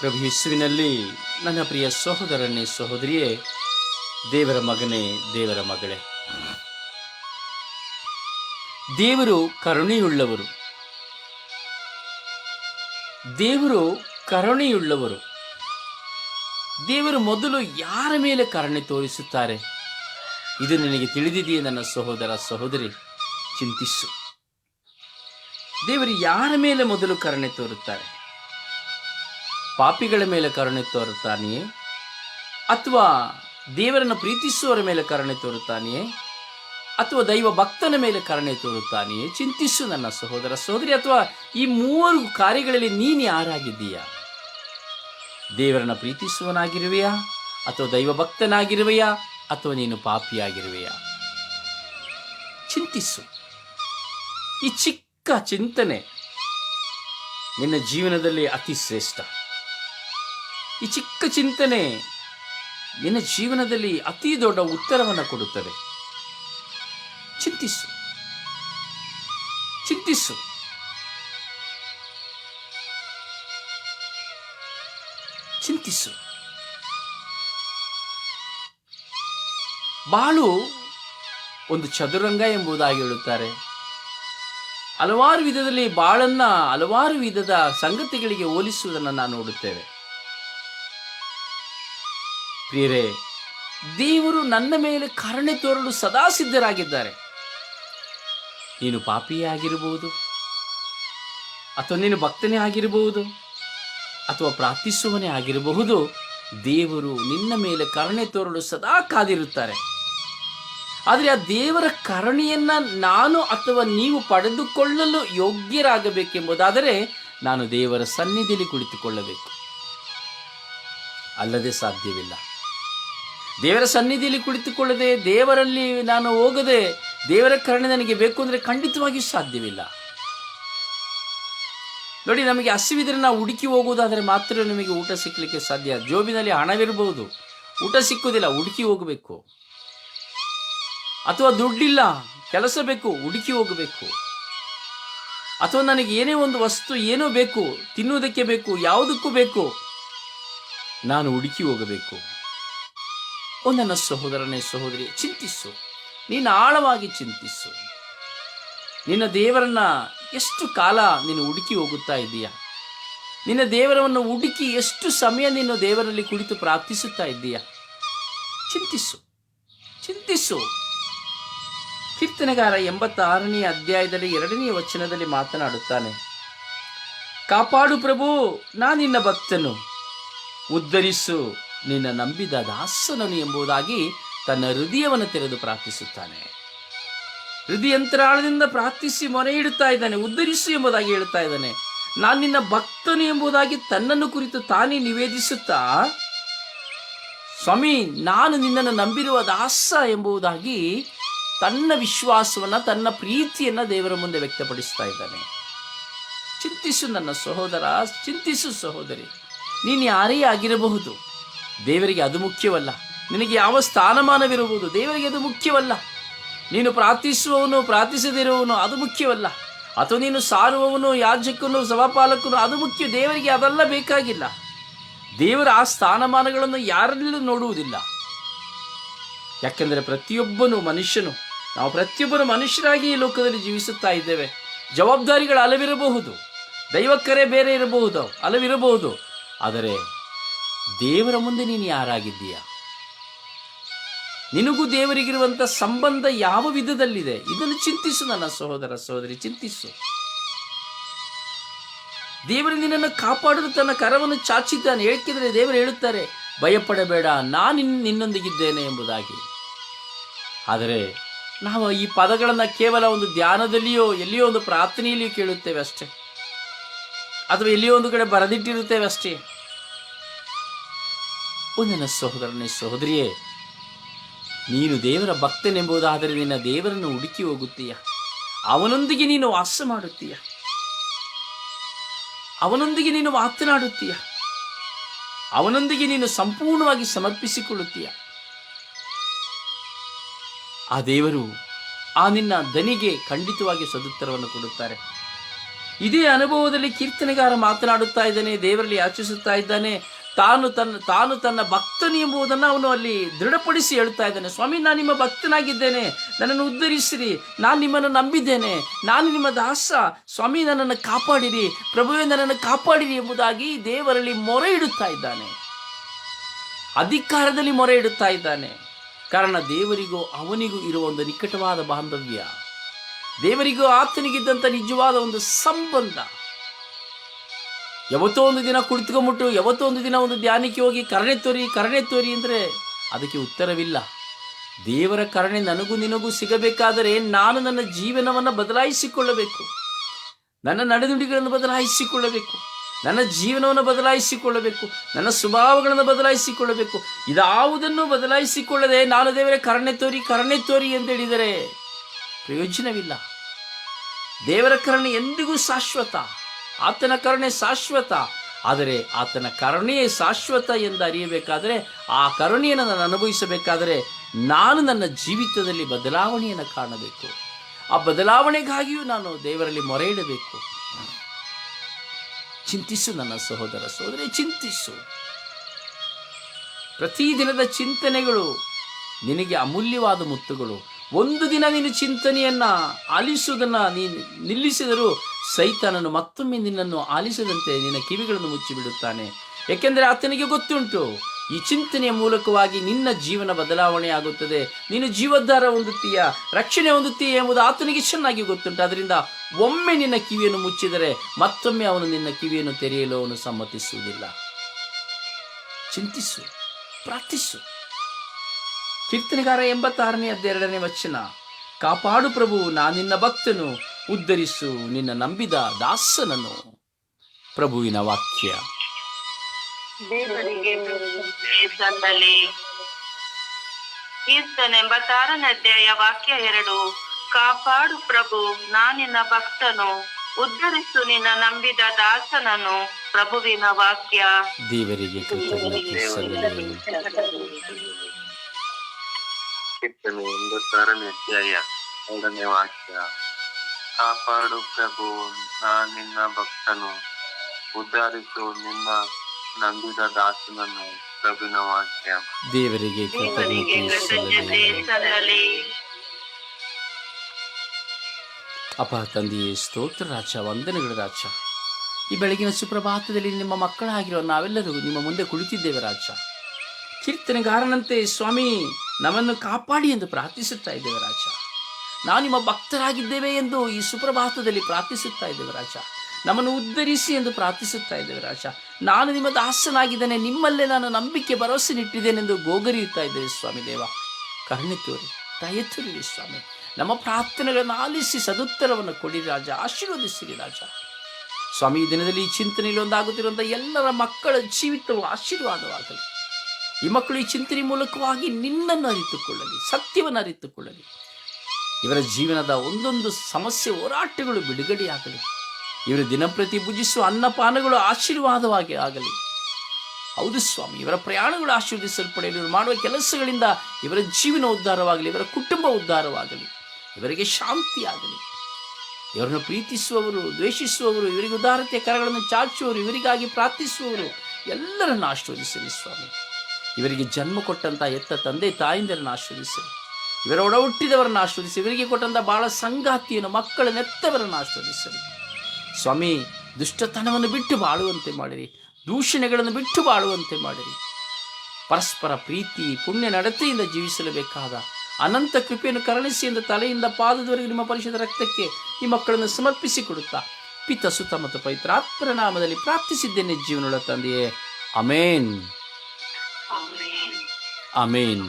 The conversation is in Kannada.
ಪ್ರಭು ಯೇಸುವಿನಲ್ಲಿ, ನನ್ನ ಪ್ರಿಯ ಸಹೋದರನೇ ಸಹೋದರಿಯೇ, ದೇವರ ಮಗನೇ, ದೇವರ ಮಗಳೇ. ದೇವರು ಕರುಣೆಯುಳ್ಳವರು. ದೇವರು ಕರುಣೆಯುಳ್ಳವರು. ದೇವರು ಮೊದಲು ಯಾರ ಮೇಲೆ ಕರುಣೆ ತೋರಿಸುತ್ತಾರೆ? ಇದು ನಿನಗೆ ತಿಳಿದಿದೆಯೇ ನನ್ನ ಸಹೋದರ ಸಹೋದರಿ? ಚಿಂತಿಸು. ದೇವರು ಯಾರ ಮೇಲೆ ಮೊದಲು ಕರುಣೆ ತೋರುತ್ತಾರೆ? ಪಾಪಿಗಳ ಮೇಲೆ ಕರುಣೆ ತೋರುತ್ತಾನೆಯೇ? ಅಥವಾ ದೇವರನ್ನು ಪ್ರೀತಿಸುವವರ ಮೇಲೆ ಕರುಣೆ ತೋರುತ್ತಾನೆಯೇ? ಅಥವಾ ದೈವ ಭಕ್ತನ ಮೇಲೆ ಕರುಣೆ ತೋರುತ್ತಾನೆಯೇ? ಚಿಂತಿಸು ನನ್ನ ಸಹೋದರ ಸಹೋದರಿ, ಅಥವಾ ಈ ಮೂರು ಕಾರ್ಯಗಳಲ್ಲಿ ನೀನು ಯಾರಾಗಿದ್ದೀಯಾ ದೇವರನ್ನು ಪ್ರೀತಿಸುವನಾಗಿರುವೆಯಾ ಅಥವಾ ದೈವ ಭಕ್ತನಾಗಿರುವೆಯಾ? ಅಥವಾ ನೀನು ಪಾಪಿಯಾಗಿರುವೆಯಾ? ಚಿಂತಿಸು. ಈ ಚಿಕ್ಕ ಚಿಂತನೆ ನಿನ್ನ ಜೀವನದಲ್ಲಿ ಅತಿ ಶ್ರೇಷ್ಠ. ಈ ಚಿಕ್ಕ ಚಿಂತನೆ ನಿನ್ನ ಜೀವನದಲ್ಲಿ ಅತಿ ದೊಡ್ಡ ಉತ್ತರವನ್ನು ಕೊಡುತ್ತದೆ. ಚಿಂತಿಸು. ಚಿಂತಿಸು. ಚಿಂತಿಸು. ಬಾಳು ಒಂದು ಚದುರಂಗ ಎಂಬುದಾಗಿ ಹೇಳುತ್ತಾರೆ. ಹಲವಾರು ವಿಧದಲ್ಲಿ ಬಾಳನ್ನ ಹಲವಾರು ವಿಧದ ಸಂಗತಿಗಳಿಗೆ ಹೋಲಿಸುವುದನ್ನು ನಾವು ನೋಡುತ್ತೇವೆ. ಪ್ರಿಯರೇ ದೇವರು ನನ್ನ ಮೇಲೆ ಕರುಣೆ ತೋರಲು ಸದಾ ಸಿದ್ಧರಾಗಿದ್ದಾರೆ. ನೀನು ಪಾಪಿಯೇ ಆಗಿರಬಹುದು, ಅಥವಾ ನೀನು ಭಕ್ತನೇ ಆಗಿರಬಹುದು, ಅಥವಾ ಪ್ರಾರ್ಥಿಸುವನೇ ಆಗಿರಬಹುದು, ದೇವರು ನಿನ್ನ ಮೇಲೆ ಕರುಣೆ ತೋರಲು ಸದಾ ಕಾದಿರುತ್ತಾರೆ. ಆದರೆ ಆ ದೇವರ ಕರುಣೆಯನ್ನು ನಾನು ಅಥವಾ ನೀವು ಪಡೆದುಕೊಳ್ಳಲು ಯೋಗ್ಯರಾಗಬೇಕೆಂಬುದಾದರೆ ನಾನು ದೇವರ ಸನ್ನಿಧಿಯಲ್ಲಿ ಕುಳಿತುಕೊಳ್ಳಬೇಕು. ಅಲ್ಲದೆ ಸಾಧ್ಯವಿಲ್ಲ. ದೇವರ ಸನ್ನಿಧಿಯಲ್ಲಿ ಕುಳಿತುಕೊಳ್ಳದೆ ದೇವರಲ್ಲಿ ನಾನು ಹೋಗದೆ ದೇವರ ಕರುಣೆ ನನಗೆ ಬೇಕು ಅಂದರೆ ಖಂಡಿತವಾಗಿಯೂ ಸಾಧ್ಯವಿಲ್ಲ. ನೋಡಿ, ನಮಗೆ ಹಸಿವಿದ್ರೆ ನಾವು ಹುಡುಕಿ ಹೋಗುವುದಾದರೆ ಮಾತ್ರ ನಮಗೆ ಊಟ ಸಿಕ್ಕಲಿಕ್ಕೆ ಸಾಧ್ಯ. ಜೋಬಿನಲ್ಲಿ ಹಣವಿರಬಹುದು. ಊಟ ಸಿಕ್ಕುವುದಿಲ್ಲ, ಹುಡುಕಿ ಹೋಗಬೇಕು. ಅಥವಾ ದುಡ್ಡಿಲ್ಲ, ಕೆಲಸ ಬೇಕು, ಹುಡುಕಿ ಹೋಗಬೇಕು. ಅಥವಾ ನನಗೆ ಏನೇ ಒಂದು ವಸ್ತು ಏನೋ ಬೇಕು, ತಿನ್ನುವುದಕ್ಕೆ ಬೇಕು, ಯಾವುದಕ್ಕೂ ಬೇಕು, ನಾನು ಹುಡುಕಿ ಹೋಗಬೇಕು. ಓ ಸಹೋದರನೇ ಸಹೋದರಿ, ಚಿಂತಿಸು. ನೀನು ಆಳವಾಗಿ ಚಿಂತಿಸು. ನಿನ್ನ ದೇವರನ್ನ ಎಷ್ಟು ಕಾಲ ನೀನು ಹುಡುಕಿ ಹೋಗುತ್ತಾ ಇದ್ದೀಯಾ? ನಿನ್ನ ದೇವರವನ್ನು ಹುಡುಕಿ ಎಷ್ಟು ಸಮಯ ನೀನು ದೇವರಲ್ಲಿ ಕುಳಿತು ಪ್ರಾರ್ಥಿಸುತ್ತಾ ಇದ್ದೀಯಾ? ಚಿಂತಿಸು. ಚಿಂತಿಸು. ಕೀರ್ತನೆಗಾರ ಎಂಬತ್ತಾರನೇ ಅಧ್ಯಾಯದಲ್ಲಿ ಎರಡನೇ ವಚನದಲ್ಲಿ ಮಾತನಾಡುತ್ತಾನೆ. ಕಾಪಾಡು ಪ್ರಭು ನಾ ನಿನ್ನ ಭಕ್ತನು. ಉದ್ಧರಿಸು. ನಿನ್ನ ನಂಬಿದ ದಾಸನನು ಎಂಬುದಾಗಿ ತನ್ನ ಹೃದಯವನ್ನು ತೆರೆದು ಪ್ರಾರ್ಥಿಸುತ್ತಾನೆ. ಹೃದಯಂತರಾಳದಿಂದ ಪ್ರಾರ್ಥಿಸಿ ಮೊರೆ ಇಡುತ್ತಾ ಇದ್ದಾನೆ, ಉದ್ಧರಿಸು ಎಂಬುದಾಗಿ ಹೇಳುತ್ತಾ ಇದ್ದಾನೆ. ನಾನು ನಿನ್ನ ಭಕ್ತನು ಎಂಬುದಾಗಿ ತನ್ನನ್ನು ಕುರಿತು ತಾನೇ ನಿವೇದಿಸುತ್ತಾ? ಸ್ವಾಮಿ, ನಾನು ನಿನ್ನನ್ನು ನಂಬಿರುವ ದಾಸ ಎಂಬುದಾಗಿ ತನ್ನ ವಿಶ್ವಾಸವನ್ನು, ತನ್ನ ಪ್ರೀತಿಯನ್ನು ದೇವರ ಮುಂದೆ ವ್ಯಕ್ತಪಡಿಸ್ತಾ ಇದ್ದಾನೆ. ಚಿಂತಿಸು ನನ್ನ ಸಹೋದರ, ಚಿಂತಿಸು ಸಹೋದರಿ, ನೀನು ಯಾರೇ ಆಗಿರಬಹುದು. ದೇವರಿಗೆ ಅದು ಮುಖ್ಯವಲ್ಲ. ನಿನಗೆ ಯಾವ ಸ್ಥಾನಮಾನವಿರಬಹುದು ದೇವರಿಗೆ ಅದು ಮುಖ್ಯವಲ್ಲ. ನೀನು ಪ್ರಾರ್ಥಿಸುವವನು, ಪ್ರಾರ್ಥಿಸದಿರುವವನು ಅದು ಮುಖ್ಯವಲ್ಲ. ಅಥವಾ ನೀನು ಸಾರುವವನು, ಯಾಜಕನು, ಸಭಾಪಾಲಕನು ಅದು ಮುಖ್ಯ. ದೇವರಿಗೆ ಅದೆಲ್ಲ ಬೇಕಾಗಿಲ್ಲ. ದೇವರ ಆ ಸ್ಥಾನಮಾನಗಳನ್ನು ಯಾರಲ್ಲೂ ನೋಡುವುದಿಲ್ಲ. ಯಾಕೆಂದರೆ ಪ್ರತಿಯೊಬ್ಬನು ಮನುಷ್ಯನು. ನಾವು ಪ್ರತಿಯೊಬ್ಬರು ಮನುಷ್ಯರಾಗಿ ಈ ಲೋಕದಲ್ಲಿ ಜೀವಿಸುತ್ತಾ ಇದ್ದೇವೆ. ಜವಾಬ್ದಾರಿಗಳು ಅಲವಿರಬಹುದು. ದೈವಕ್ಕರೇ ಬೇರೆ ಇರಬಹುದು, ಅಲವಿರಬಹುದು. ಆದರೆ ದೇವರ ಮುಂದೆ ನೀನು ಯಾರಾಗಿದ್ದೀಯ? ನಿನಗೂ ದೇವರಿಗಿರುವಂಥ ಸಂಬಂಧ ಯಾವ ವಿಧದಲ್ಲಿದೆ? ಇದನ್ನು ಚಿಂತಿಸು ನನ್ನ ಸಹೋದರ ಸಹೋದರಿ, ಚಿಂತಿಸು. ದೇವರು ನಿನ್ನನ್ನು ಕಾಪಾಡಲು ತನ್ನ ಕರವನ್ನು ಚಾಚಿದ್ದಾನೆ. ಹೇಳ್ಕಿದ್ರೆ ದೇವರು ಹೇಳುತ್ತಾರೆ, ಭಯಪಡಬೇಡ ನಾನು, ನಿನ್ನೊಂದಿಗಿದ್ದೇನೆ ಎಂಬುದಾಗಿ. ಆದರೆ ನಾವು ಈ ಪದಗಳನ್ನು ಕೇವಲ ಒಂದು ಧ್ಯಾನದಲ್ಲಿಯೋ, ಎಲ್ಲಿಯೋ ಒಂದು ಪ್ರಾರ್ಥನೆಯಲ್ಲಿಯೋ ಕೇಳುತ್ತೇವೆ ಅಷ್ಟೇ. ಅಥವಾ ಎಲ್ಲಿಯೋ ಒಂದು ಕಡೆ ಬರೆದಿಟ್ಟಿರುತ್ತೇವೆ ಅಷ್ಟೇ. ಓ ನನ್ನ ಸಹೋದರನೇ ಸಹೋದರಿಯೇ, ನೀನು ದೇವರ ಭಕ್ತನೆಂಬುದಾದರೆ ನಿನ್ನ ದೇವರನ್ನು ಹುಡುಕಿ ಹೋಗುತ್ತೀಯ. ಅವನೊಂದಿಗೆ ನೀನು ವಾಸ ಮಾಡುತ್ತೀಯ. ಅವನೊಂದಿಗೆ ನೀನು ಮಾತನಾಡುತ್ತೀಯ. ಅವನೊಂದಿಗೆ ನೀನು ಸಂಪೂರ್ಣವಾಗಿ ಸಮರ್ಪಿಸಿಕೊಳ್ಳುತ್ತೀಯ. ಆ ದೇವರು ಆ ನಿನ್ನ ದನಿಗೆ ಖಂಡಿತವಾಗಿ ಸದುತ್ತರವನ್ನು ಕೊಡುತ್ತಾರೆ. ಇದೇ ಅನುಭವದಲ್ಲಿ ಕೀರ್ತನೆಗಾರ ಮಾತನಾಡುತ್ತಾ ಇದ್ದಾನೆ, ದೇವರಲ್ಲಿ ಯಾಚಿಸುತ್ತಾ ಇದ್ದಾನೆ ತಾನು ತನ್ನ ತಾನು ತನ್ನ ಭಕ್ತನಿ ಎಂಬುದನ್ನು ಅವನು ಅಲ್ಲಿ ದೃಢಪಡಿಸಿ ಹೇಳ್ತಾ ಇದ್ದಾನೆ. ಸ್ವಾಮಿ, ನಾನು ನಿಮ್ಮ ಭಕ್ತನಾಗಿದ್ದೇನೆ. ನನ್ನನ್ನು ಉದ್ಧರಿಸಿರಿ. ನಾನು ನಿಮ್ಮನ್ನು ನಂಬಿದ್ದೇನೆ. ನಾನು ನಿಮ್ಮ ದಾಸ. ಸ್ವಾಮಿ, ನನ್ನನ್ನು ಕಾಪಾಡಿರಿ. ಪ್ರಭುವೇ, ನನ್ನನ್ನು ಕಾಪಾಡಿರಿ ಎಂಬುದಾಗಿ ದೇವರಲ್ಲಿ ಮೊರೆ ಇಡುತ್ತಾ ಇದ್ದಾನೆ. ಅಧಿಕಾರದಲ್ಲಿ ಮೊರೆ ಇಡುತ್ತಾ ಇದ್ದಾನೆ. ಕಾರಣ ದೇವರಿಗೂ ಅವನಿಗೂ ಇರುವ ಒಂದು ನಿಕಟವಾದ ಬಾಂಧವ್ಯ. ದೇವರಿಗೂ ಆತನಿಗಿದ್ದಂಥ ನಿಜವಾದ ಒಂದು ಸಂಬಂಧ. ಯಾವತ್ತೋ ಒಂದು ದಿನ ಕುಳಿತುಕೊಂಬಿಟ್ಟು ಯಾವತ್ತೋ ಒಂದು ದಿನ ಒಂದು ಧ್ಯಾನಕ್ಕೆ ಹೋಗಿ ಕರಣೆ ತೋರಿ ಕರಣೆ ತೋರಿ ಅಂದರೆ ಅದಕ್ಕೆ ಉತ್ತರವಿಲ್ಲ. ದೇವರ ಕರಣೆ ನನಗೂ ನಿನಗೂ ಸಿಗಬೇಕಾದರೆ ನಾನು ನನ್ನ ಜೀವನವನ್ನು ಬದಲಾಯಿಸಿಕೊಳ್ಳಬೇಕು. ನನ್ನ ನಡೆನುಡಿಗಳನ್ನು ಬದಲಾಯಿಸಿಕೊಳ್ಳಬೇಕು. ನನ್ನ ಜೀವನವನ್ನು ಬದಲಾಯಿಸಿಕೊಳ್ಳಬೇಕು. ನನ್ನ ಸ್ವಭಾವಗಳನ್ನು ಬದಲಾಯಿಸಿಕೊಳ್ಳಬೇಕು. ಇದಾವುದನ್ನು ಬದಲಾಯಿಸಿಕೊಳ್ಳದೆ ನಾನು ದೇವರ ಕರಣೆ ತೋರಿ ಕರಣೆ ತೋರಿ ಹೇಳಿದರೆ ಪ್ರಯೋಜನವಿಲ್ಲ. ದೇವರ ಕರಣೆ ಎಂದಿಗೂ ಶಾಶ್ವತ. ಆತನ ಕರುಣೆ ಶಾಶ್ವತ. ಆದರೆ ಆತನ ಕರುಣೆಯೇ ಶಾಶ್ವತ ಎಂದು ಅರಿಯಬೇಕಾದರೆ, ಆ ಕರುಣೆಯನ್ನು ನಾನು ಅನುಭವಿಸಬೇಕಾದರೆ ನಾನು ನನ್ನ ಜೀವಿತದಲ್ಲಿ ಬದಲಾವಣೆಯನ್ನು ಕಾಣಬೇಕು. ಆ ಬದಲಾವಣೆಗಾಗಿಯೂ ನಾನು ದೇವರಲ್ಲಿ ಮೊರೆ ಇಡಬೇಕು ಚಿಂತಿಸು ನನ್ನ ಸಹೋದರ ಸಹೋದರಿ, ಚಿಂತಿಸು. ಪ್ರತಿದಿನದ ಚಿಂತನೆಗಳು ನಿನಗೆ ಅಮೂಲ್ಯವಾದ ಮುತ್ತುಗಳು. ಒಂದು ದಿನ ನೀನು ಚಿಂತನೆಯನ್ನು ಆಲಿಸುವುದನ್ನು ನೀನು ನಿಲ್ಲಿಸಿದರೂ ಸೈತಾನನು ಮತ್ತೊಮ್ಮೆ ನಿನ್ನನ್ನು ಆಲಿಸದಂತೆ ನಿನ್ನ ಕಿವಿಗಳನ್ನು ಮುಚ್ಚಿಬಿಡುತ್ತಾನೆ. ಏಕೆಂದರೆ ಆತನಿಗೆ ಗೊತ್ತುಂಟು, ಈ ಚಿಂತನೆಯ ಮೂಲಕವಾಗಿ ನಿನ್ನ ಜೀವನ ಬದಲಾವಣೆ ಆಗುತ್ತದೆ. ನೀನು ಜೀವೋದ್ಧಾರ ಹೊಂದುತ್ತೀಯ, ರಕ್ಷಣೆ ಹೊಂದುತ್ತೀಯ ಎಂಬುದು ಆತನಿಗೆ ಚೆನ್ನಾಗಿ ಗೊತ್ತುಂಟು. ಅದರಿಂದ ಒಮ್ಮೆ ನಿನ್ನ ಕಿವಿಯನ್ನು ಮುಚ್ಚಿದರೆ ಮತ್ತೊಮ್ಮೆ ಅವನು ನಿನ್ನ ಕಿವಿಯನ್ನು ತೆರೆಯಲು ಅವನು ಸಮ್ಮತಿಸುವುದಿಲ್ಲ. ಚಿಂತಿಸು, ಪ್ರಾರ್ಥಿಸು. ಕೀರ್ತನೆಗಾರ ಎಂಬತ್ತಾರನೇ ಹದ್ದೆರಡನೇ ವಚನ. ಕಾಪಾಡು ಪ್ರಭು ನಾನಿನ್ನ ಭಕ್ತನು. ಉದ್ಧರಿಸು ನಿನ್ನ ನಂಬಿದ ದಾಸನನು ಪ್ರಭುವಿನ ವಾಕ್ಯ. ಎಂಬತ್ತಾರನೇ ಅಧ್ಯಾಯ ವಾಕ್ಯ ಎರಡು. ಕಾಪಾಡು ಪ್ರಭು ನಾನಿನ ಭಕ್ತನು. ಉದ್ಧರಿಸು ನಿನ್ನ ನಂಬಿದ ದಾಸನನು ಪ್ರಭುವಿನ ವಾಕ್ಯ. ದೇವರಿಗೆ ಕೀರ್ತನೆ ಎಂಬತ್ತಾರನೇ ಅಧ್ಯಾಯ ಎರಡನೇ ವಾಕ್ಯ. ಕಾಪಾಡು ಪ್ರಭು ನಾ ನಿನ್ನ ಭಕ್ತನು. ಉದ್ಧಾರಿಸು ನಿನ್ನ ನಂಬಿದ ದಾಸನನ್ನು ಪ್ರಭುನ ವಾಕ್ಯ. ದೇವರಿಗೆ ಅಪ ತಂದೆಯೇ ಸ್ತೋತ್ರ ರಾಜ ವಂದನೆಗಳು ರಾಜ. ಈ ಬೆಳಗಿನ ಸುಪ್ರಭಾತದಲ್ಲಿ ನಿಮ್ಮ ಮಕ್ಕಳಾಗಿರುವ ನಾವೆಲ್ಲರೂ ನಿಮ್ಮ ಮುಂದೆ ಕುಳಿತಿದ್ದೇವೆ ರಾಜ. ಕೀರ್ತನೆಗಾರನಂತೆ ಸ್ವಾಮಿ ನಮ್ಮನ್ನು ಕಾಪಾಡಿ ಎಂದು ಪ್ರಾರ್ಥಿಸುತ್ತಾ ಇದ್ದೇವೆ ರಾಜ. ನಾವು ನಿಮ್ಮ ಭಕ್ತರಾಗಿದ್ದೇವೆ ಎಂದು ಈ ಸುಪ್ರಭಾತದಲ್ಲಿ ಪ್ರಾರ್ಥಿಸುತ್ತಾ ಇದ್ದೇವೆ ರಾಜ. ನಮ್ಮನ್ನು ಉದ್ಧರಿಸಿ ಎಂದು ಪ್ರಾರ್ಥಿಸುತ್ತಾ ಇದ್ದೇವೆ ರಾಜ. ನಾನು ನಿಮ್ಮ ದಾಸನಾಗಿದ್ದೇನೆ, ನಿಮ್ಮಲ್ಲೇ ನಾನು ನಂಬಿಕೆ ಭರವಸೆ ನಿಟ್ಟಿದ್ದೇನೆಂದು ಗೋಗರಿಯುತ್ತಾ ಇದ್ದೇವೆ ಸ್ವಾಮಿ ದೇವ. ಕರುಣೆ ತೋರಿ ಸ್ವಾಮಿ. ನಮ್ಮ ಪ್ರಾರ್ಥನೆಗಳನ್ನು ಆಲಿಸಿ ಸದುತ್ತರವನ್ನು ಕೊಡಿ ರಾಜ, ಆಶೀರ್ವದಿಸಿರಿ ರಾಜ. ಸ್ವಾಮಿ, ಈ ದಿನದಲ್ಲಿ ಈ ಚಿಂತನೆಯಲ್ಲಿ ಒಂದಾಗುತ್ತಿರುವಂಥ ಎಲ್ಲರ ಮಕ್ಕಳ ಜೀವಿತವು ಆಶೀರ್ವಾದವಾಗಲಿ. ಈ ಮಕ್ಕಳು ಈ ಚಿಂತನೆ ಮೂಲಕವಾಗಿ ನಿನ್ನನ್ನು ಅರಿತುಕೊಳ್ಳಲಿ, ಸತ್ಯವನ್ನು ಅರಿತುಕೊಳ್ಳಲಿ. ಇವರ ಜೀವನದ ಒಂದೊಂದು ಸಮಸ್ಯೆ ಹೋರಾಟಗಳು ಬಿಡುಗಡೆಯಾಗಲಿ ಇವರು ದಿನಪ್ರತಿ ಪೂಜಿಸುವ ಅನ್ನಪಾನಗಳು ಆಶೀರ್ವಾದವಾಗಿ ಆಗಲಿ. ಹೌದು ಸ್ವಾಮಿ, ಇವರ ಪ್ರಯಾಣಗಳು ಆಶೀರ್ವದಿಸಲ್ಪಡಲಿ. ಇವರು ಮಾಡುವ ಕೆಲಸಗಳಿಂದ ಇವರ ಜೀವನ ಉದ್ಧಾರವಾಗಲಿ, ಇವರ ಕುಟುಂಬ ಉದ್ಧಾರವಾಗಲಿ, ಇವರಿಗೆ ಶಾಂತಿಯಾಗಲಿ ಇವರನ್ನು ಪ್ರೀತಿಸುವವರು, ದ್ವೇಷಿಸುವವರು, ಇವರಿಗೆ ಉದಾರತೆಯ ಕರಗಳನ್ನು ಚಾಚುವವರು, ಇವರಿಗಾಗಿ ಪ್ರಾರ್ಥಿಸುವವರು ಎಲ್ಲರನ್ನು ಆಶೀರ್ವದಿಸಲಿ ಸ್ವಾಮಿ. ಇವರಿಗೆ ಜನ್ಮ ಕೊಟ್ಟಂಥ ಎತ್ತ ತಂದೆ ತಾಯಿಂದರನ್ನು ಆಶೀರ್ವದಿಸಲಿ. ಇವರ ಒಡ ಹುಟ್ಟಿದವರನ್ನು ಆಶ್ವದಿಸಿ ಇವರಿಗೆ ಕೊಟ್ಟಂಥ ಬಾಳ ಸಂಗಾತಿಯನ್ನು ಮಕ್ಕಳ ನೆತ್ತವರನ್ನು ಆಶೀರ್ವದಿಸಲಿ ಸ್ವಾಮಿ ದುಷ್ಟತನವನ್ನು ಬಿಟ್ಟು ಬಾಳುವಂತೆ ಮಾಡಿರಿ ದೂಷಣೆಗಳನ್ನು ಬಿಟ್ಟು ಬಾಳುವಂತೆ ಮಾಡಿರಿ ಪರಸ್ಪರ ಪ್ರೀತಿ ಪುಣ್ಯ ನಡತೆಯಿಂದ ಜೀವಿಸಲೇಬೇಕಾದ ಅನಂತ ಕೃಪೆಯನ್ನು ಕರುಣಿಸಿ ಎಂದು ತಲೆಯಿಂದ ಪಾದದವರೆಗೆ ನಿಮ್ಮ ಪರಿಷದ ರಕ್ತಕ್ಕೆ ಈ ಮಕ್ಕಳನ್ನು ಸಮರ್ಪಿಸಿ ಕೊಡುತ್ತಾ ಪಿತ ಸುತ ಮತ್ತು ಪವಿತ್ರಾತ್ಮರ ನಾಮದಲ್ಲಿ ಪ್ರಾರ್ಥಿಸಿದ್ದೇನೆ ಜೀವನಗಳ ತಂದೆಯೇ ಅಮೇನ್. ಅಮೇನ್.